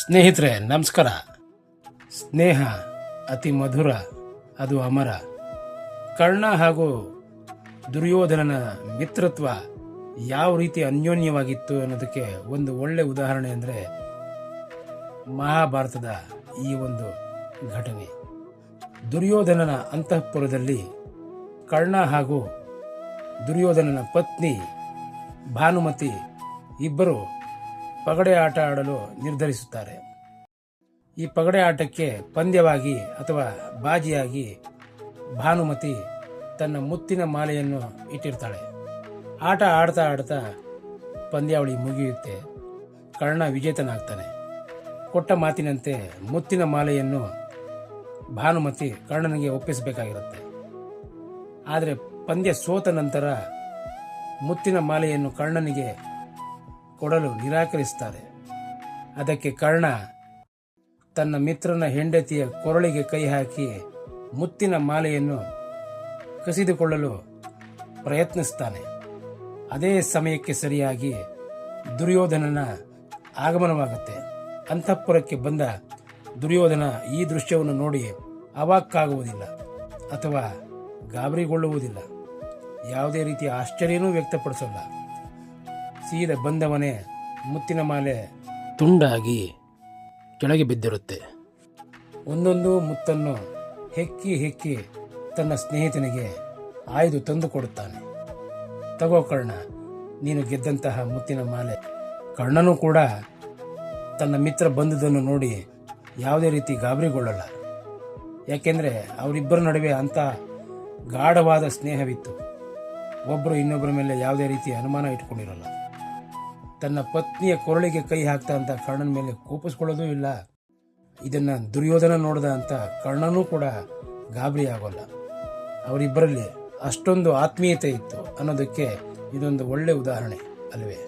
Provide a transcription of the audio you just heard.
ಸ್ನೇಹಿತರೆ, ನಮಸ್ಕಾರ. ಸ್ನೇಹ ಅತಿ ಮಧುರ, ಅದು ಅಮರ. ಕರ್ಣ ಹಾಗೂ ದುರ್ಯೋಧನನ ಮಿತ್ರತ್ವ ಯಾವ ರೀತಿ ಅನ್ಯೋನ್ಯವಾಗಿತ್ತು ಅನ್ನೋದಕ್ಕೆ ಒಂದು ಒಳ್ಳೆ ಉದಾಹರಣೆ ಅಂದರೆ ಮಹಾಭಾರತದ ಈ ಒಂದು ಘಟನೆ. ದುರ್ಯೋಧನನ ಅಂತಃಪುರದಲ್ಲಿ ಕರ್ಣ ಹಾಗೂ ದುರ್ಯೋಧನನ ಪತ್ನಿ ಭಾನುಮತಿ ಇಬ್ಬರು ಪಗಡೆ ಆಟ ಆಡಲು ನಿರ್ಧರಿಸುತ್ತಾರೆ. ಈ ಪಗಡೆ ಆಟಕ್ಕೆ ಪಂದ್ಯವಾಗಿ ಅಥವಾ ಬಾಜಿಯಾಗಿ ಭಾನುಮತಿ ತನ್ನ ಮುತ್ತಿನ ಮಾಲೆಯನ್ನು ಇಟ್ಟಿರ್ತಾಳೆ. ಆಟ ಆಡ್ತಾ ಆಡ್ತಾ ಪಂದ್ಯಾವಳಿ ಮುಗಿಯುತ್ತೆ. ಕರ್ಣ ವಿಜೇತನಾಗ್ತಾನೆ. ಕೊಟ್ಟ ಮಾತಿನಂತೆ ಮುತ್ತಿನ ಮಾಲೆಯನ್ನು ಭಾನುಮತಿ ಕರ್ಣನಿಗೆ ಒಪ್ಪಿಸಬೇಕಾಗಿರುತ್ತೆ. ಆದರೆ ಪಂದ್ಯ ಸೋತ ನಂತರ ಮುತ್ತಿನ ಮಾಲೆಯನ್ನು ಕರ್ಣನಿಗೆ ಕೊಡಲು ನಿರಾಕರಿಸ್ತಾರೆ. ಅದಕ್ಕೆ ಕರ್ಣ ತನ್ನ ಮಿತ್ರನ ಹೆಂಡತಿಯ ಕೊರಳಿಗೆ ಕೈ ಹಾಕಿ ಮುತ್ತಿನ ಮಾಲೆಯನ್ನು ಕಸಿದುಕೊಳ್ಳಲು ಪ್ರಯತ್ನಿಸ್ತಾನೆ. ಅದೇ ಸಮಯಕ್ಕೆ ಸರಿಯಾಗಿ ದುರ್ಯೋಧನನ ಆಗಮನವಾಗುತ್ತೆ. ಅಂತಃಪುರಕ್ಕೆ ಬಂದ ದುರ್ಯೋಧನ ಈ ದೃಶ್ಯವನ್ನು ನೋಡಿ ಅವಾಕ್ಕಾಗುವುದಿಲ್ಲ ಅಥವಾ ಗಾಬರಿಗೊಳ್ಳುವುದಿಲ್ಲ. ಯಾವುದೇ ರೀತಿಯ ಆಶ್ಚರ್ಯನೂ ವ್ಯಕ್ತಪಡಿಸಲ್ಲ. ಸೀದ ಬಂದವನೇ ಮುತ್ತಿನ ಮಾಲೆ ತುಂಡಾಗಿ ಕೆಳಗೆ ಬಿದ್ದಿರುತ್ತೆ. ಒಂದೊಂದು ಮುತ್ತನ್ನು ಹೆಕ್ಕಿ ಹೆಕ್ಕಿ ತನ್ನ ಸ್ನೇಹಿತನಿಗೆ ಆಯ್ದು ತಂದು ಕೊಡುತ್ತಾನೆ. ತಗೋ ಕರ್ಣ ನೀನು ಗೆದ್ದಂತಹ ಮುತ್ತಿನ ಮಾಲೆ. ಕರ್ಣನೂ ಕೂಡ ತನ್ನ ಮಿತ್ರ ಬಂದದನ್ನು ನೋಡಿ ಯಾವುದೇ ರೀತಿ ಗಾಬರಿಗೊಳ್ಳಲ್ಲ. ಯಾಕೆಂದರೆ ಅವರಿಬ್ಬರ ನಡುವೆ ಅಂಥ ಗಾಢವಾದ ಸ್ನೇಹವಿತ್ತು. ಒಬ್ಬರು ಇನ್ನೊಬ್ಬರ ಮೇಲೆ ಯಾವುದೇ ರೀತಿ ಅನುಮಾನ ಇಟ್ಕೊಂಡಿರಲ್ಲ. ತನ್ನ ಪತ್ನಿಯ ಕೊರಳಿಗೆ ಕೈ ಹಾಕ್ತಾ ಅಂತ ಕರ್ಣನ ಮೇಲೆ ಕೋಪಿಸ್ಕೊಳ್ಳೋದೂ ಇಲ್ಲ. ಇದನ್ನ ದುರ್ಯೋಧನ ನೋಡ್ದ ಅಂತ ಕರ್ಣನೂ ಕೂಡ ಗಾಬರಿ ಆಗೋಲ್ಲ. ಅವರಿಬ್ಬರಲ್ಲಿ ಅಷ್ಟೊಂದು ಆತ್ಮೀಯತೆ ಇತ್ತು ಅನ್ನೋದಕ್ಕೆ ಇದೊಂದು ಒಳ್ಳೆ ಉದಾಹರಣೆ ಅಲ್ವೇ?